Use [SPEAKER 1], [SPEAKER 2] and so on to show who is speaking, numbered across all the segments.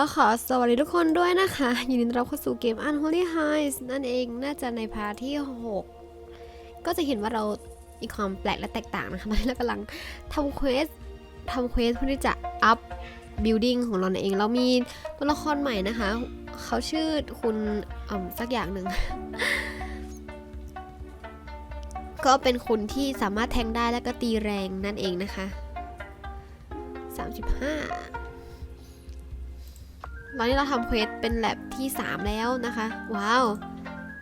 [SPEAKER 1] ก็ขอสวัสดีทุกคนด้วยนะคะ ยินดีต้อนรับเข้าสู่เกม Unholy Heights นั่นเองน่าจะในพาร์ทที่ 6 ก็จะเห็นว่าเรามีความแปลกและแตกต่างนะคะตอนนี้เรากำลังทำเควสทำเควสเพื่อที่จะ up building ของเราเอง เรามีตัวละครใหม่นะคะ เขาชื่อคุณอ่าสักอย่างหนึ่ง ก็เป็นคุณที่สามารถแทงได้และก็ตีแรงนั่นเองนะคะ 35 ตอนนี้เราทำเควสเป็นแลบที่ 3 แล้วนะคะ ว้าว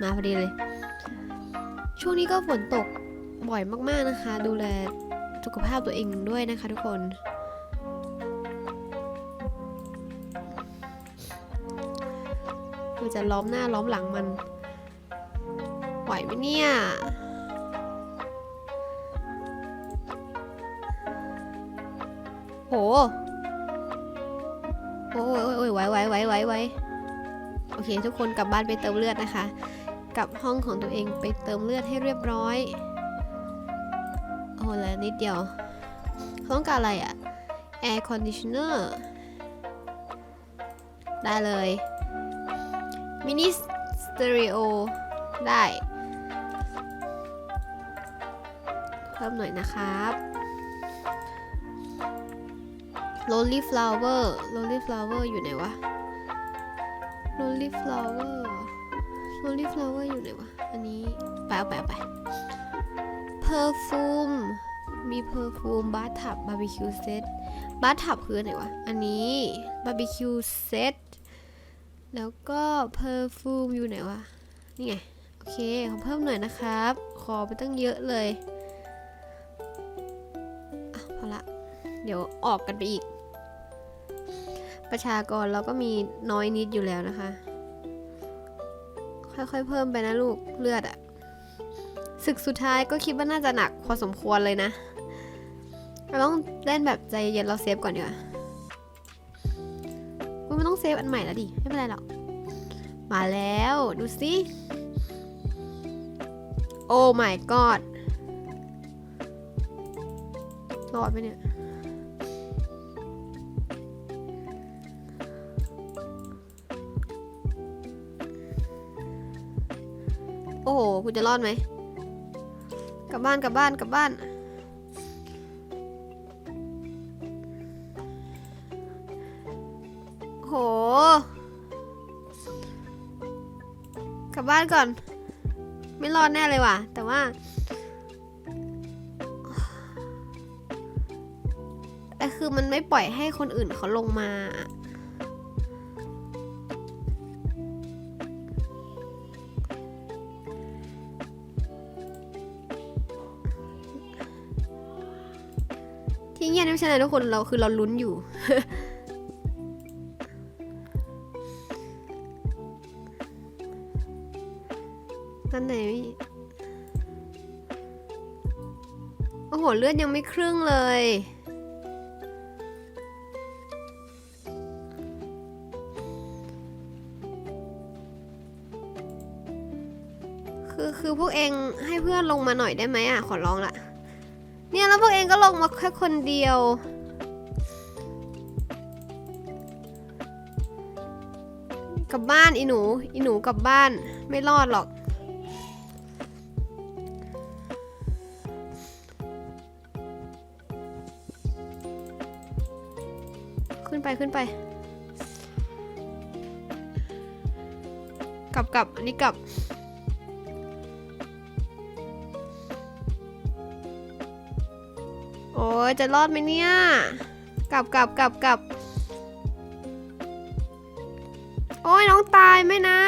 [SPEAKER 1] มาพอดีเลย ช่วงนี้ก็ฝนตกบ่อยมากๆนะคะ ดูแลสุขภาพตัวเองด้วยนะคะทุกคนมันจะล้อมหน้าล้อมหลังมันไหวไหมเนี่ยโห วไหวไหวไหวไหวโอเค ทุกคนกลับบ้านไปเติมเลือดนะคะ กลับห้องของตัวเองไปเติมเลือดให้เรียบร้อยโอ้แล้วนิดเดียวเขาต้องการอะไรอะ air conditioner ได้เลย mini stereo ได้ เพิ่มหน่อยนะครับ Lonely Flower Lonely Flower อยู่ไหนวะ Lonely Flower Lonely Flower อยู่ไหนวะ อันนี้ไปเอาไปเอาไป Perfume มี Perfume b a t Tub Barbecue Set b a t Tub คืออันไหนวะ อันนี้ Barbecue Set แล้วก็ Perfume อยู่ไหนวะ นี่ไง โอเค ขอเพิ่มหน่อยนะครับ ขอไปตั้งเยอะเลยอะพอละ เดี๋ยวออกกันไปอีก ประชากรเราก็มีน้อยนิดอยู่แล้วนะคะ ค่อยๆเพิ่มไปนะลูกเลือดอะศึกสุดท้ายก็คิดว่าน่าจะหนักพอสมควรเลยนะ เราต้องเล่นแบบใจเย็นเราเซฟก่อนดีกว่าอุ๊ยมันต้องเซฟอันใหม่แล้วดิ ไม่เป็นไรหรอก มาแล้วดูสิโอ้ my god รอดไหมเนี่ย อ้โหกูจะรอดไหมกลับบ้านกลับบ้านกลับบ้าน โห กลับบ้านก่อน ไม่รอดแน่เลยว่ะ แต่ว่าแต่คือมันไม่ปล่อยให้คนอื่นเขาลงมา ที่เงียบไม่ใช่อะไรทุกคนเราคือเราลุ้นอยู่นั่นไหนโอ้โห เลือดยังไม่ครึ่งเลยคือคือพวกเองให้เพื่อนลงมาหน่อยได้ไหมอะ ขอร้องละ แล้วพวกเองก็ลงมาแค่คนเดียว กลับบ้านอีหนู อีหนูกลับบ้านไม่รอดหรอก ขึ้นไปขึ้นไป กลับกลับอันนี้กลับ อ้ยจะรอดไหมเนี่ย กลับกลับกลับกลับโอ้ยน้องตายไหมนะ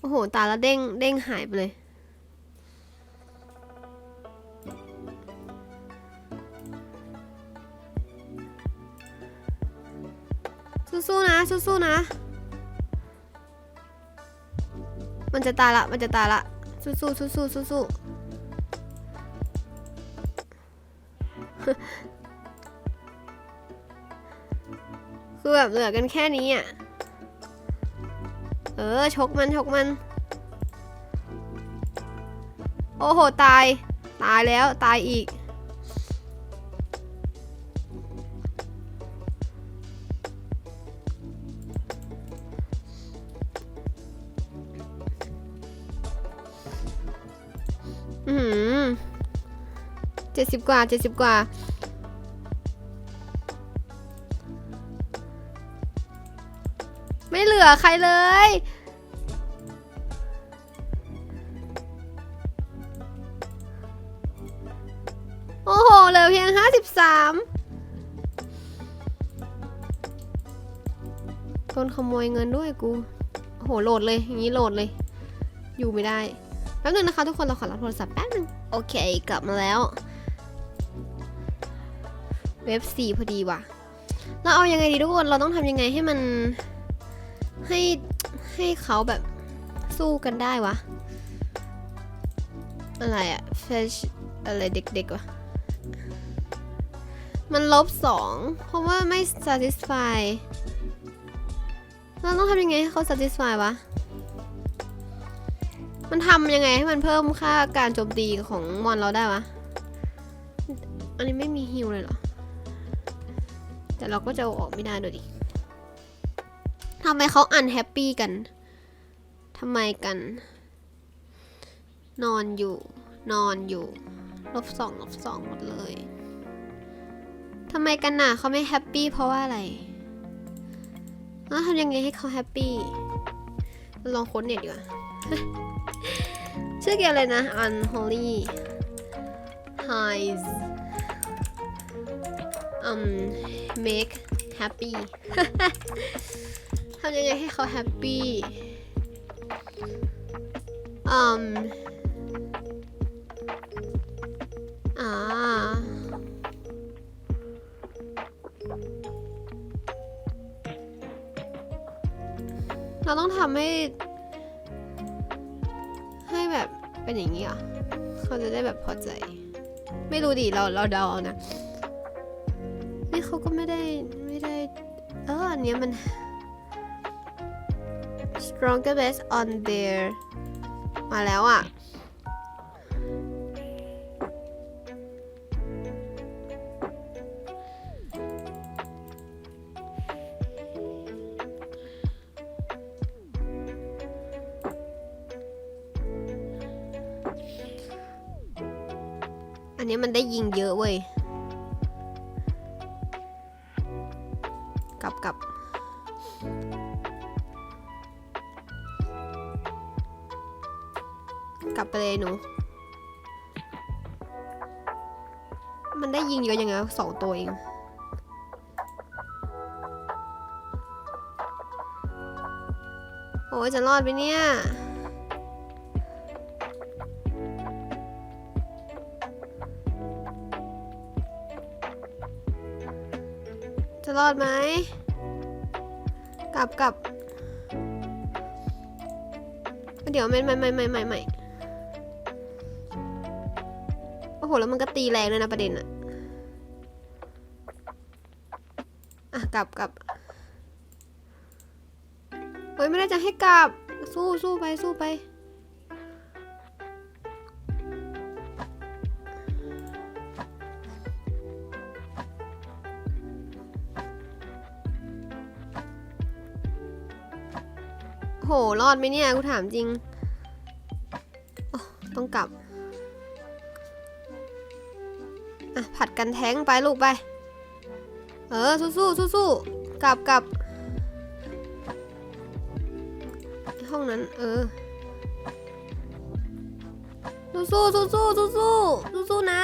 [SPEAKER 1] โอ้โห ตายแล้วเด้งเด้งหายไปเลยสู้ๆนะสู้ๆนะ มันจะตายละ มันจะตายละ สู้ๆสู้ๆสู้ๆ คือแบบเหลือกันแค่นี้อะ เออ ชกมัน ชกมัน โอ้โห ตาย ตายแล้ว ตายอีก สิบกว่าเจ็ดสิบกว่า ไม่เหลือใครเลย โอ้โหเหลือเพียงห้าสิบสามโดนขโมยเงินด้วยกูโอ้โหโหลดเลยอย่างนี้โหลดเลย อยู่ไม่ได้แป๊บนึงนะคะทุกคนเราขอรับโทรศัพท์แป๊บนึง โอเค กลับมาแล้ว เว็บสี่พอดีว่ะ เราเอายังไงดีทุกคน เราต้องทำยังไงให้มันให้ให้เขาแบบสู้กันได้วะ อะไรอะ fish อะไรเด็กๆวะ มันลบสองเพราะว่าไม่ satisfy เราต้องทำยังไงให้เขา satisfy วะ มันทำยังไงให้มันเพิ่มค่าการโจมตีของมอนเราได้วะ อันนี้ไม่มีฮิวเลยเหรอ เราก็จะออกไม่ได้ด้วยดิทำไมเขาอันแฮปปี้กันทำไมกัน นอนอยู่ นอนอยู่ ลบสองลบสองหมดเลยทำไมกันน่ะเขาไม่แฮปปี้เพราะว่าอะไรแล้วทำยังไงให้เขาแฮปปี้ลองค้นเน็ตดีกว่าชื่อเกมอะไรนะ Unholy Highs um make happy ทำยังไงให้เขาแฮปปี้อืมอ่า เราต้องทำให้ ให้แบบเป็นอย่างนี้อะ เขาจะได้แบบพอใจ ไม่รู้ดิ เราเราเดาเอานะ ไม่ได้ไม่ได้เอออันนี้มัน stronger based on their มาแล้วอะ อันนี้มันได้ยิงเยอะเว้ย หนู มันได้ยิงเยอะยังไงสองตัวเองโอ้ยจะรอดไหมเนี่ยจะรอดไหม กลับกลับเดี๋ยวไม่ไม่ไม่ไม่ไม่ โอ้โหแล้วมันก็ตีแรงเลยนะประเด็นอะอะกลับกลับเฮ้ยไม่ได้จะให้กลับ สู้สู้ไปสู้ไปโห รอดไหมเนี่ย กูถามจริง ต้องกลับ อะผัดกันแท้งไปลูกไป เออสู้สู้สู้สู้กลับกลับห้องนั้น เออ สู้สู้สู้สู้สู้ๆสู้ๆนะ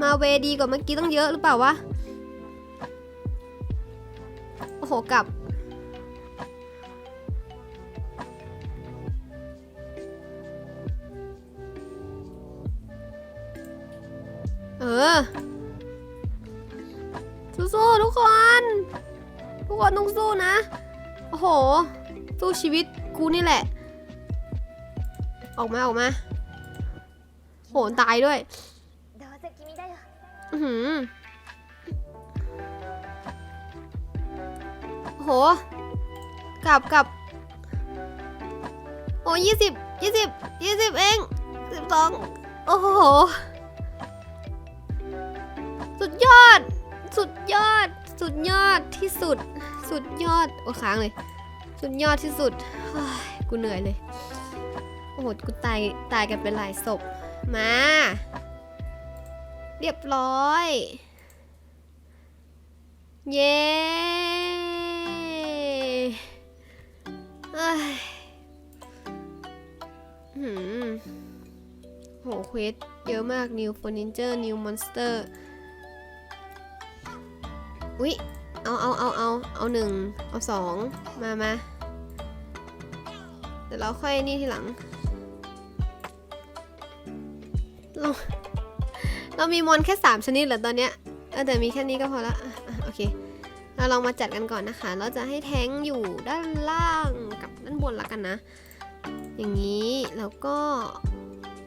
[SPEAKER 1] มาเวดีกว่าเมื่อกี้ต้องเยอะหรือเปล่าวะ โอ้โหกลับ อสู้ๆทุกคน ทุกคนต้องสู้นะ โอ้โห สู้ชีวิตกูนี่แหละ ออกมาออกมาโหนตายด้วยอือหืโหกลับกลับโอ้ยี่สิบยี่สิบยี่สิบเองสิบสองโอ้โห สุดยอด สุดยอด สุดยอดที่สุด สุดยอด โอ้ค้างเลย สุดยอดที่สุดกูเหนื่อยเลย โอ้โห กูตาย ตายกันเป็นหลายศพ มา เรียบร้อย เย้เอ้ยหืมโหเควสเยอะมาก New Furniture New Monster อุ๊ย เอาเอาเอาเอาเอาหนึ่งเอาสองมามาเดี๋ยวเราค่อยนี่ทีหลัง เรา เรามีมอนแค่ 3 ชนิดเหรอตอนเนี้ยเออแต่มีแค่นี้ก็พอละอะอะโอเค เราลองมาจัดกันก่อนนะคะ เราจะให้แท้งอยู่ด้านล่างกับด้านบนละกันนะ อย่างนี้แล้วก็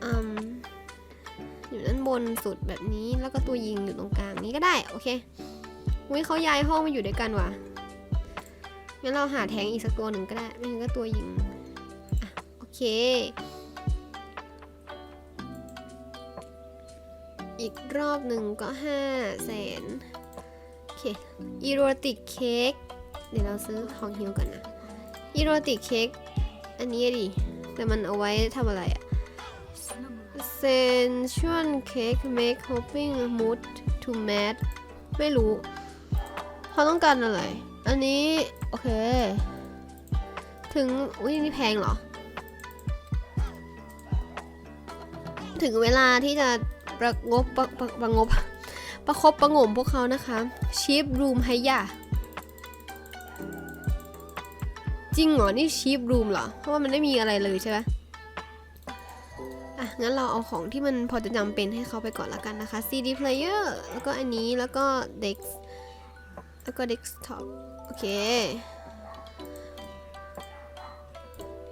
[SPEAKER 1] อืมอยู่ด้านบนสุดแบบนี้แล้วก็ตัวยิงอยู่ตรงกลางนี้ก็ได้ โอเค อุ้ยเขาย้ายห้องมาอยู่ด้วยกันว่ะ งั้นเราหาแทงอีกสักตัวหนึ่งก็ได้ ไม่งั้นก็ตัวยิงอะโอเค อีกรอบหนึ่งก็ห้าแสนโอเคอีโรติกเค้ก เดี๋ยวเราซื้อของฮิวก่อนนะอีโรติกเค้ก อันนี้ดิ แต่มันเอาไว้ทำอะไรอะ Sensual cake make hoping mood to mad ไม่รู้ เขาต้องการอะไร อันนี้ โอเค ถึงอุ้ยนี่แพงเหรอ ถึงเวลาที่จะประงบประประประงบ ประคบประงมพวกเขานะคะชีฟรูมไฮยาจริงเหรอ นี่ชีฟรูมเหรอ เพราะว่ามันไม่มีอะไรเลยใช่ไหมอะ งั้นเราเอาของที่มันพอจะจำเป็นให้เขาไปก่อนละกันนะคะ CD player แล้วก็อันนี้แล้วก็ Dex แล้วก็ desktop โอเค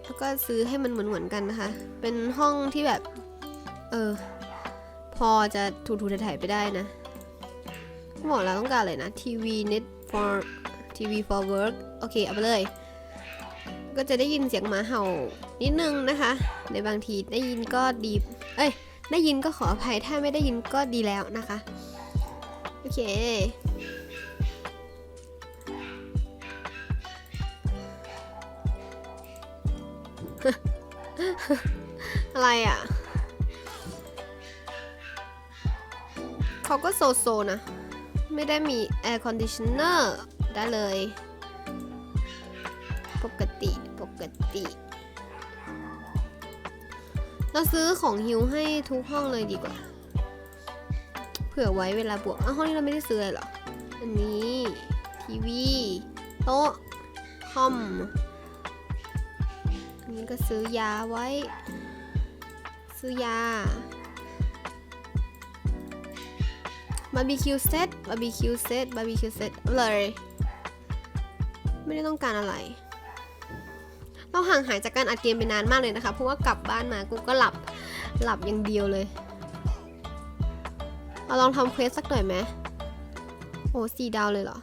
[SPEAKER 1] แล้วก็ซื้อให้มันเหมือนๆกันนะคะ เป็นห้องที่แบบ เออ พอจะถูๆถ่ายไปได้นะบอกแล้วต้องการอะไรนะ TV net for TV for work โอเค เอาไปเลย ก็จะได้ยินเสียงหมาเห่านิดนึงนะคะ ในบางทีได้ยินก็ดี เอ้ย ได้ยินก็ขออภัย ถ้าไม่ได้ยินก็ดีแล้วนะคะ โอเค อะไรอะ เขาก็โซโซนะ ไม่ได้มี air conditioner ได้เลย ปกติปกติ เราซื้อของฮิวให้ทุกห้องเลยดีกว่า เผื่อไว้เวลาบวกอ้าวห้องนี้เราไม่ได้ซื้อเลยเหรอ อันนี้ทีวีโต๊ะคอมอันนี้ก็ซื้อยาไว้ ซื้อยาบาร์บีคิวเซตบาร์บีคิวเซตบาร์บีคิวเซตเลย ไม่ได้ต้องการอะไร เราห่างหายจากการอัดเกมไปนานมากเลยนะคะ เพราะว่ากลับบ้านมากูก็หลับ หลับอย่างเดียวเลย เราลองทำเควสสักหน่อยไหมโอ้สี่ดาวเลยเหรอ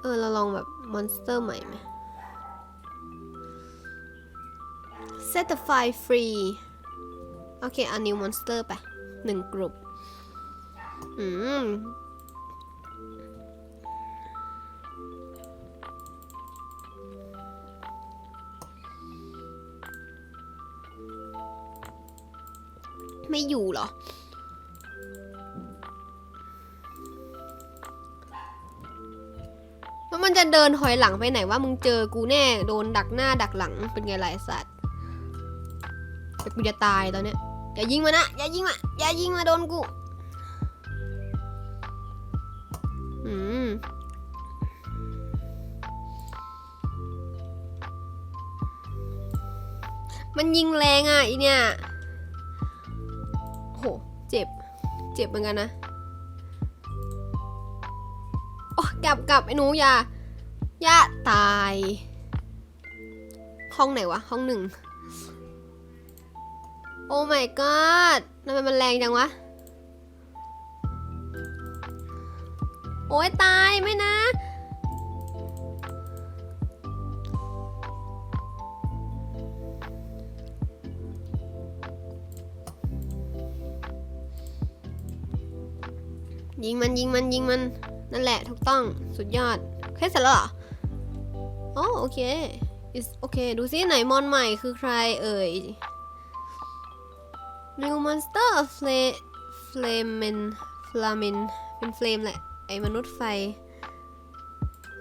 [SPEAKER 1] เออ เราลองแบบมอนสเตอร์ใหม่ไหม set the file free โอเคเอา new monster ไปหนึ่งกลุ่มอืมไม่อยู่เหรอ แล้วมันจะเดินถอยหลังไปไหนว่ามึงเจอกูแน่ โดนดักหน้าดักหลังเป็นไงล่ะไอ้สัตว์ กูจะตายตอนเนี้ยอย่ายิงมานะอย่ายิงมาอย่ายิงมาโดนกูอืมมันยิงแรงอะอีเนี่ยโหเจ็บ เจ็บเหมือนกันนะโอ้กลับกลับไอ้หนูอย่าอย่าตาย ห้องไหนวะ ห้องหนึ่ง โอ้ my god ทำไมมันแรงจังวะ โอ้ยตายไม่นะ ยิงมันยิงมันยิงมัน นั่นแหละถูกต้องสุดยอด แค่เสร็จแล้วเหรออ๋อโอเค is โอเค ดูซิไหนมอนใหม่คือใครเอ่ย New Monster Flame Flamen Flamin เป็นเฟลมแหละ ไอ้มนุษย์ไฟ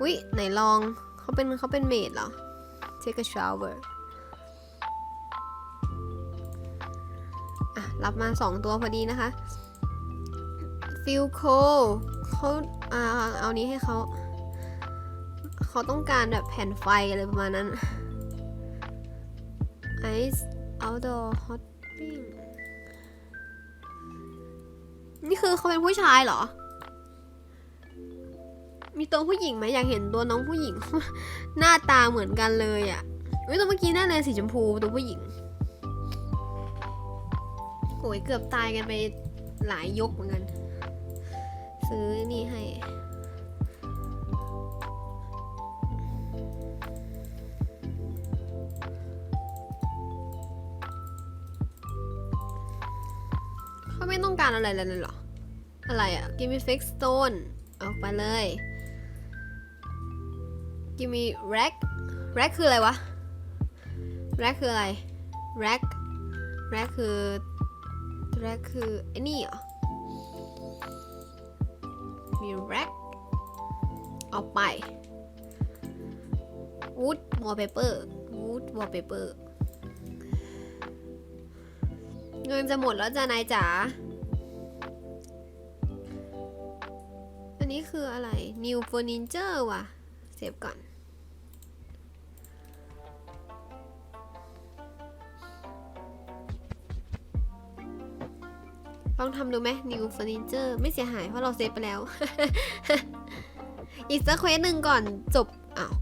[SPEAKER 1] วิไหนลองเขาเป็นเขาเป็นเมดเหรอ Take a shower อะ รับมาสองตัวพอดีนะคะ Feel cold เขาอ่าเอานี้ให้เขาเขาต้องการแบบแผ่นไฟอะไรประมาณนั้น Ice outdoor hot pink นี่คือเขาเป็นผู้ชายเหรอ มีตัวผู้หญิงไหมอยากเห็นตัวน้องผู้หญิง หน้าตาเหมือนกันเลยอะ่ะเฮ้ยตัวเมื่อกี้หน้าเลยสีชมพูตัวผู้หญิงโอยเกือบตายกันไปหลายยกเหมือนกัน ซื้อนี่ให้เขาไม่ต้องการอะไรเลยเหรอ อะไรอะ Give me fake stone เอาไปเลย Give me rack rack คืออะไรวะ rack คืออะไร rack rack คือ rack คือไอ้นี่เหรอ มี rack เอาไป wood wallpaper wood wallpaper เงินจะหมดแล้วจ้ะนายจ๋า นี้คืออะไร new furniture ว่ะ เซฟก่อน ลองทำดูไหม new furniture ไม่เสียหายเพราะเราเซฟไปแล้ว อีกสักเควสหนึ่งก่อนจบ อ้าว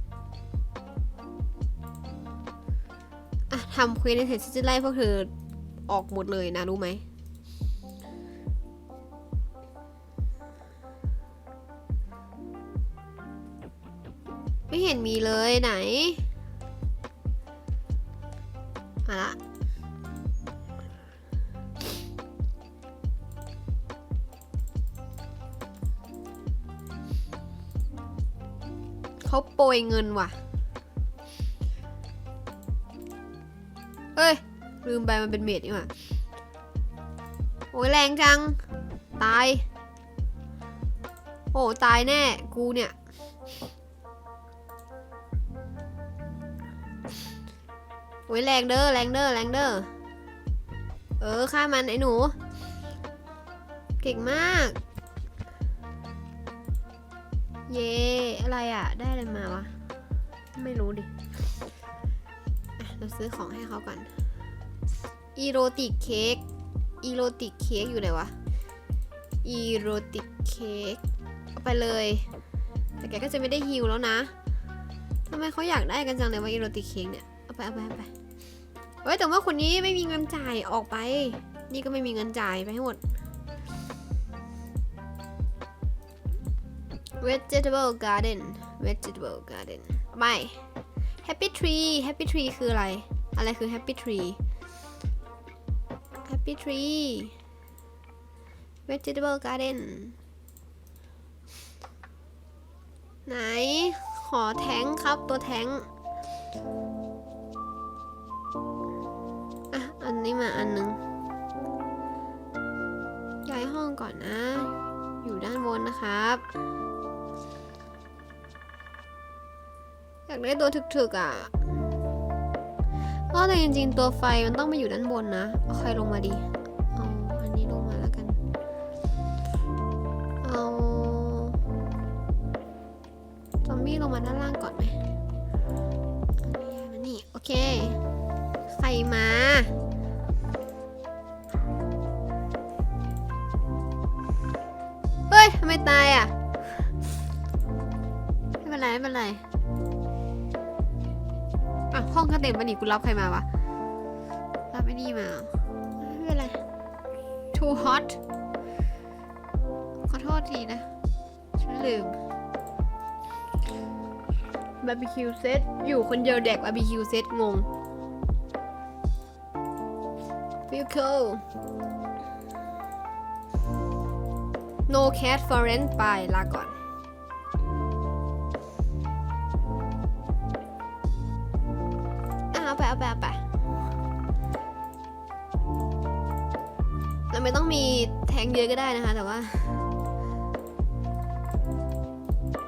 [SPEAKER 1] ทำเควสในเสร็จจะไล่พวกเธอออกหมดเลยนะรู้ไหม ไม่เห็นมีเลยไหน มาละเขาโปรยเงินว่ะเฮ้ย ลืมไปมันเป็นเมดนี่หว่า โอ้ยแรงจัง ตาย โอ้ ตายแน่ กูเนี่ย โอ้ยแรงเด้อแรงเด้อแรงเด้อเออฆ่ามันไอ้หนู เก่งมาก เย่อะไรอะได้อะไรมาวะ ไม่รู้ดิเราซื้อของให้เขาก่อนอีโรติกเค้กอีโรติกเค้กอยู่ไหนวะอีโรติกเค้กเอาไปเลย แต่แกก็จะไม่ได้ฮิวแล้วนะทำไมเขาอยากได้กันจังเลยว่าอีโรติกเค้กเนี่ย เอาไปเอาไปเอาไปเฮ้ยแต่ว่าคนนี้ไม่มีเงินจ่ายออกไป นี่ก็ไม่มีเงินจ่ายไปให้หมด vegetable garden vegetable garden ไม่ happy tree happy tree คืออะไร อะไรคือ happy tree happy tree vegetable garden ไหน ขอแท้งครับตัวแท้ง นี้มาอันหนึง ย้ายห้องก่อนนะ อยู่ด้านบนนะครับ อยากได้ตัวถึกๆอะก็แต่จริงๆ ตัวไฟมันต้องมาอยู่ด้านบนนะเอาใครลงมาดี เอาอันนี้ลงมาแล้วกัน เอาซอมบี้ลงมาด้านล่างก่อนไหมอันนี้มานี่ โอเค ใครมา ไม่ตายอะ ไม่เป็นไรไม่เป็นไรอะห้องก็เต็มวันนี้กูรับใครมาวะ รับไอ้นี่มา ไม่เป็นไร too hot ขอโทษทีนะ ฉันลืมบาร์บีคิวเซตอยู่คนเดียวแดกบาร์บีคิวเซตงง feel cool no cat for rent ไปลาก่อนเอาไปเอาไปเราไม่ต้องมีแทงเยอะก็ได้นะคะ แต่ว่า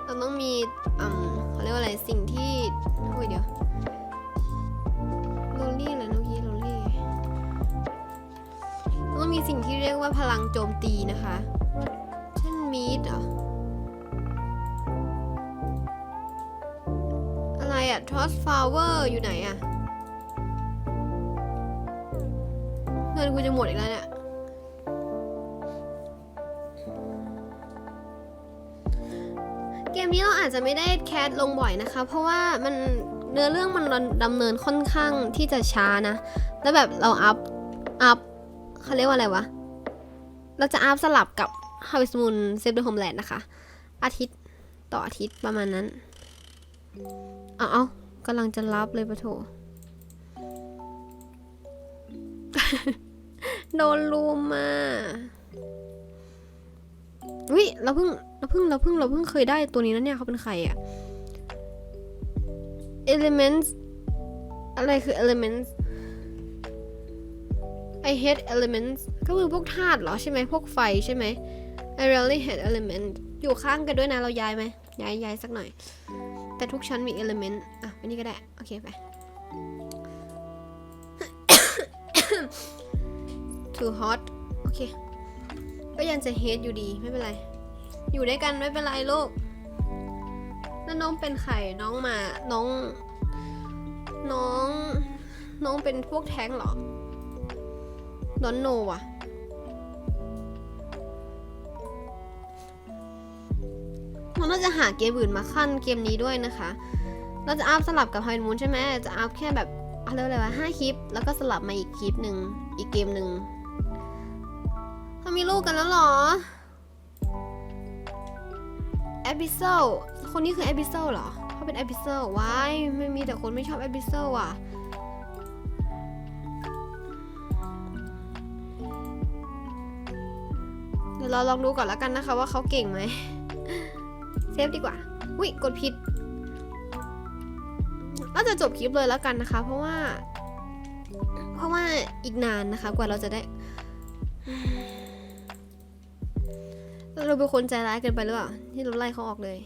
[SPEAKER 1] เราต้องมีอืมเขาเรียกว่าอะไรสิ่งที่อุ้ยเดี๋ยวโรลลี่อะไรเมื่อกี้โรลลี่เราต้องมีสิ่งที่เรียกว่าพลังโจมตีนะคะ อะไรอะ Trust Flower อยู่ไหนอะเงินกูจะหมดอีกแล้วเนี่ยเกมนี้เราอาจจะไม่ได้แคสลงบ่อยนะคะ เพราะว่ามันเนื้อเรื่องมันดำเนินค่อนข้างที่จะช้านะ แล้วแบบเราอัพ อัพเขาเรียกว่าอะไรวะ เราจะอัพสลับกับ Harvest Moon Save the Homeland นะคะ อาทิตย์ต่ออาทิตย์ประมาณนั้น เอาเอา กำลังจะรับเลยปะโถโดนลุมมาวิเราเพิ่งเราเพิ่งเราเพิ่งเราเพิ่งเคยได้ตัวนี้นะเนี่ยเขาเป็นใครอะ elements อะไรคือ elements I hate elements ก็คือพวกธาตุเหรอใช่ไหมพวกไฟใช่ไหม I really hate element อยู่ข้างกันด้วยนะเราย้ายไหมย้ายย้ายสักหน่อย แต่ทุกชั้นมี element อะไปนี่ก็ได้ โอเคไป too hot โอเค ก็ยังจะ hate อยู่ดีไม่เป็นไร อยู่ด้วยกันไม่เป็นไรลูกแล้วน้องเป็นใครน้องมาน้อง น้อง น้องเป็นพวกแท้งเหรอดอนโนว่ะ เราน่าจะหาเกมอื่นมาขั้นเกมนี้ด้วยนะคะ เราจะอัพสลับกับไฮมูนใช่ไหมจะอัพแค่แบบอะไรอะไรวะห้าคลิป แล้วก็สลับมาอีกคลิปหนึ่งอีกเกมหนึ่งเขามีลูกกันแล้วหรอเอพิโซคนนี้คือเอพิโซเหรอเขาเป็นเอพิโซว้ายไม่มีแต่คนไม่ชอบเอพิโซดว่ะเดี๋ยวเราลองดูก่อนแล้วกันนะคะว่าเขาเก่งไหม เซฟดีกว่า อุ้ยกดผิดก็จะจบคลิปเลยแล้วกันนะคะ เพราะว่า เพราะว่าอีกนานนะคะ กว่าเราจะได้ เราเป็นคนใจร้ายเกินไปหรือเปล่าที่เราไล่เขาออกเลย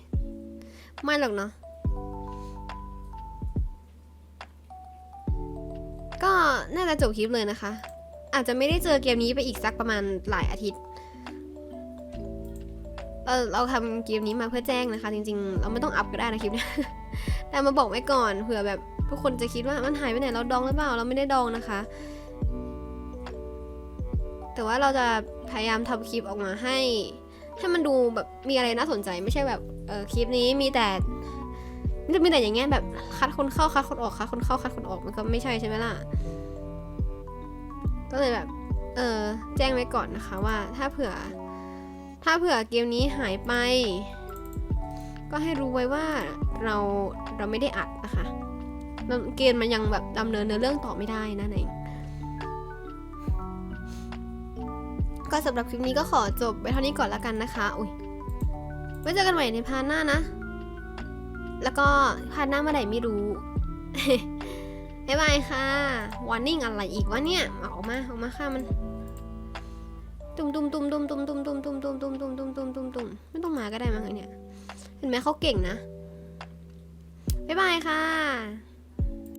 [SPEAKER 1] ไม่หรอกเนาะก็น่าจะจบคลิปเลยนะคะ อาจจะไม่ได้เจอเกมนี้ไปอีกสักประมาณหลายอาทิตย์ เราเราทำเกมนี้มาเพื่อแจ้งนะคะ จริงๆ เราไม่ต้องอัพก็ได้นะคลิปนี้แต่มาบอกไว้ก่อนเผื่อแบบทุกคนจะคิดว่ามันหายไปไหนเราดองหรือเปล่าเราไม่ได้ดองนะคะ แต่ว่าเราจะพยายามทำคลิปออกมาให้ ให้มันดูแบบมีอะไรน่าสนใจไม่ใช่แบบเออคลิปนี้มีแต่จะมีแต่อย่างเงี้ยแบบคัดคนเข้าคัดคนออกคัดคนเข้าคัดคนออกมันก็ไม่ใช่ใช่ไหมล่ะ ก็เลยแบบ เออแจ้งไว้ก่อนนะคะว่าถ้าเผื่อ ถ้าเผื่อเกมนี้หายไป ก็ให้รู้ไว้ว่าเราเราไม่ได้อัดนะคะ เกมมันยังแบบดำเนินเนื้อเรื่องต่อไม่ได้นั่นก็สำหรับคลิปนี้ก็ขอจบไปเท่านี้ก่อนแล้วกันนะคะ อุ้ยไว้เจอกันใหม่ในพาร์ทหน้านะ แล้วก็พาร์ทหน้าเมื่อไหร่ไม่รู้บ๊ายบายค่ะ วอร์นิ่งอะไรอีกวะเนี่ย อออกมา ออกมาค่ะมัน ตุ้มตุ้มตุ้มตุ้มตุ้มตุ้มตุ้มตุ้มตุ้มตุ้มตุ้มตุ้มตุ้มตุ้มตุ้มไม่ต้องมาก็ได้มั้งเนี่ย เห็นไหมเขาเก่งนะ บ๊ายบายค่ะ